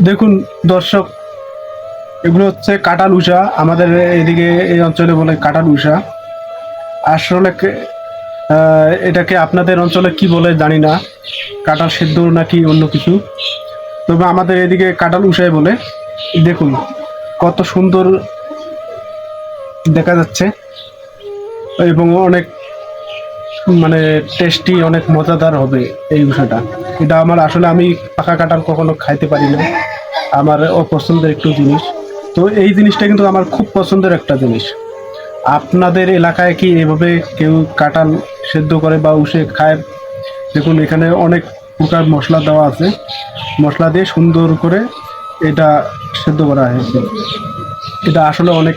দেখুন, দর্শক, এগুলো হচ্ছে কাটাল উষা আমাদের এদিকে এই অঞ্চলে বলে কাটাল উষা আসলে এটাকে আপনাদের অঞ্চলে কি বলে জানি না। কাটাল সেদ্ধ নাকি অন্য কিছু? তবে আমাদের এদিকে কাটাল উষাই বলে। দেখুন, কত সুন্দর দেখা যাচ্ছে। এবং অনেক মানে টেস্টি অনেক মজাদার হবে এই উষাটা এটা আমার আসলে আমি পাকা কাঁঠাল কখনো খাইতে পারি না। আমার অপছন্দের একটু জিনিস। তো এই জিনিসটা কিন্তু আমার খুব পছন্দের একটা জিনিস। আপনাদের এলাকায় কি এভাবে কেউ কাঁঠাল সেদ্ধ করে বা উষে খায়? দেখুন, এখানে অনেক প্রকার মশলা দেওয়া আছে। মশলা দিয়ে সুন্দর করে এটা সেদ্ধ করা হয়েছে এটা আসলে অনেক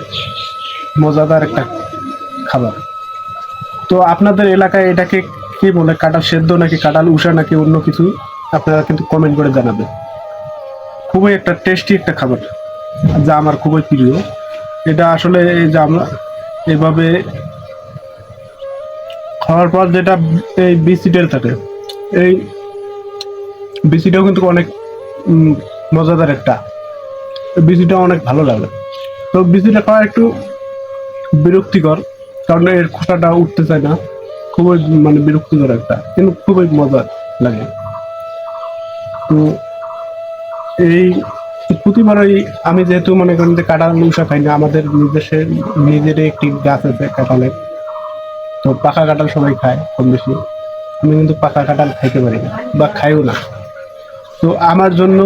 মজাদার একটা খাবার। তো আপনাদের এলাকায় এটাকে কি বলে, কাঁঠাল সেদ্ধ নাকি কাঁঠাল উষা নাকি অন্য কিছু, আপনারা কিন্তু কমেন্ট করে জানাবেন। খুবই একটা টেস্টি একটা খাবার, যা আমার খুবই প্রিয়। এটা আসলে এই যে আমরা এভাবে খাওয়ার পর যেটা এই বিসিটের থাকে, এই বিসিটাও কিন্তু অনেক মজাদার একটা। বিসিটা অনেক ভালো লাগে। তো বিসিটা খাওয়া একটু বিরক্তিকর, কারণ এর খোসাটা উঠতে চায় না। খুবই মানে বিরক্তিকর একটা, কিন্তু খুবই মজা লাগে। তো এই প্রতিবারই আমি যেহেতু মনে করেন যে কাঁঠাল উষা খাই না, আমাদের নিজস্ব নিজের একটি গাছ আছে কাঁঠালের। তো পাকা কাঁঠাল সবাই খায় কম বেশি। আমি কিন্তু পাকা কাঁঠাল খাইতে পারি না বা খাইও না। তো আমার জন্য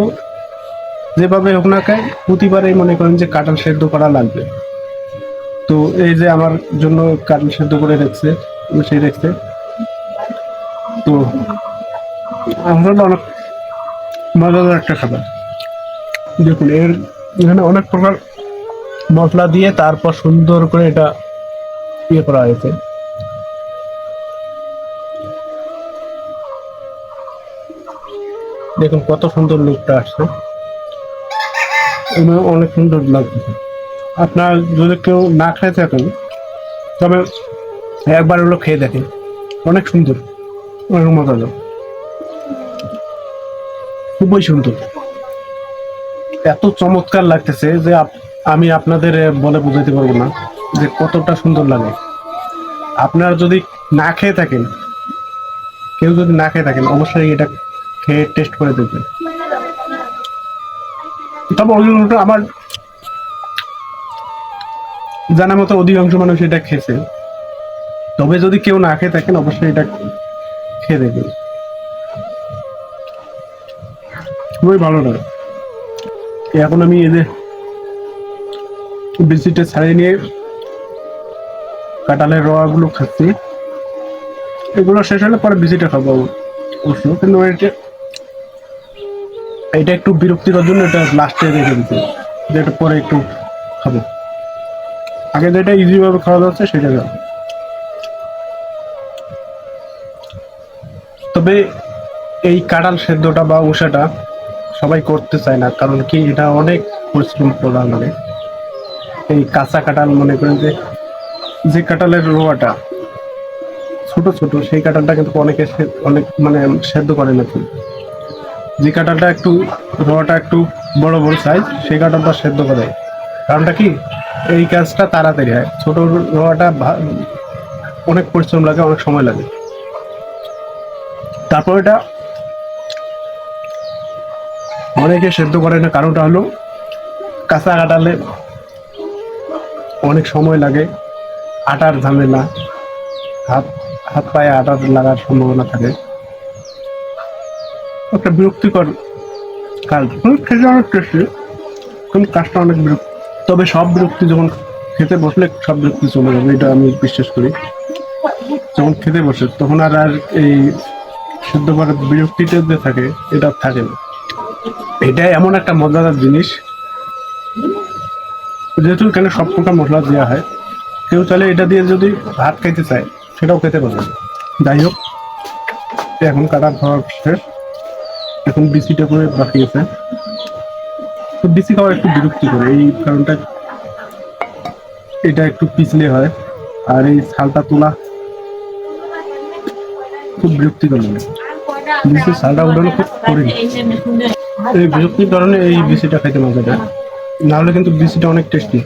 যেভাবে হোক না খাই প্রতিবারই মনে করেন যে কাঁঠাল সেদ্ধ করা লাগবে। তো এই যে আমার জন্য কাটল সেদ্ধ করে রেখেছে সে রেখেছে তো আসলে অনেক মজাদার একটা খাবার। দেখুন, এর এখানে অনেক প্রকার মশলা দিয়ে তারপর সুন্দর করে এটা ইয়ে করা হয়েছে। দেখুন, কত সুন্দর লুকটা আসছে। অনেক সুন্দর লাগছে। আপনার যদি কেউ না খেয়ে থাকেন, তবে একবার হলো খেয়ে দেখেন। অনেক সুন্দর। অনেক মজাদার। খুবই সুন্দর। এত চমৎকার লাগতেছে যে আমি আপনাদের বলে বোঝাতে পারব না যে কতটা সুন্দর লাগে। আপনারা যদি না খেয়ে থাকেন, কেউ যদি না খেয়ে থাকেন, অবশ্যই এটা খেয়ে টেস্ট করে দেখবেন। তবে অন্য আমার জানা মতো অধিকাংশ মানুষ এটা খেয়েছে। তবে যদি কেউ না খেয়ে থাকেন, অবশ্যই এটা খেয়ে দেখবেন। খুবই ভালো লাগে এখন আমি এদের বিচিটা ছাড়িয়ে নিয়ে কাঁঠালের রোয়াগুলো খাচ্ছি। এগুলো শেষ হলে পরে বিচিটা খাব অবশ্য। কিন্তু এটা এটা একটু বিরক্তিকর জন্য এটা লাস্টে রেখে দিতে যেটা পরে একটু খাব। আগে যেটা ইজিভাবে খাওয়া যাচ্ছে সেটা খাব। তবে এই কাঁঠাল সেদ্ধটা বা উষাটা সবাই করতে চায় না, কারণ কি এটা অনেক পরিশ্রম প্রদান মানে এই কাঁচা কাঁঠাল মনে করেন যে যে কাঁঠালের রোয়াটা ছোট ছোট, সেই কাঁঠালটা কিন্তু অনেকে অনেক মানে সেদ্ধ করে না। যে কাঁঠালটা একটু, রোয়াটা একটু বড় বড় সাইজ সেই কাঁঠালটা সেদ্ধ করে। কারণটা কি? এই কাজটা তাড়াতাড়ি হয়। ছোট রোয়াটা অনেক পরিশ্রম লাগে, অনেক সময় লাগে। তারপর এটা অনেকে সেদ্ধ করে না, কারণটা হলো কাঁচা কাটালে অনেক সময় লাগে আটার ঝামেলা। হাত হাত পায়ে আটার লাগার সম্ভাবনা থাকে। একটা বিরক্তিকর কাজ। খেতে অনেক টেস্টি কিন্তু কাজটা অনেক বিরক্ত। তবে সব বিরক্তি যখন খেতে বসলে সব বিরক্তি চলে যাবে, এটা আমি বিশ্বাস করি। যখন খেতে বসে, তখন আর আর এই শুদ্ধ করার বিরক্তিতে যে থাকে, এটা থাকে না। এটা এমন একটা মজাদার জিনিস। যেহেতু এখানে সব প্রকার মশলা দেওয়া হয়, কেউ চাইলে এটা দিয়ে যদি ভাত খাইতে চায়, সেটাও খেতে পারবে। যাই হোক এখন কাটা খাওয়া শেষ। এখন বিসিটা করে বাকি আছে। তো বিসি খাওয়া একটু বিরক্তি করে এই কারণটা এটা একটু পিছলে হয়। আর এই ছালটা তোলা খুব বিরক্তিকর মনে হয়। সাদা উঠানো খুব কঠিন। এই বিরক্তির কারণে এই বিসিটা খাইতে মজাটা দেয় নাহলে কিন্তু বিসিটা অনেক টেস্টি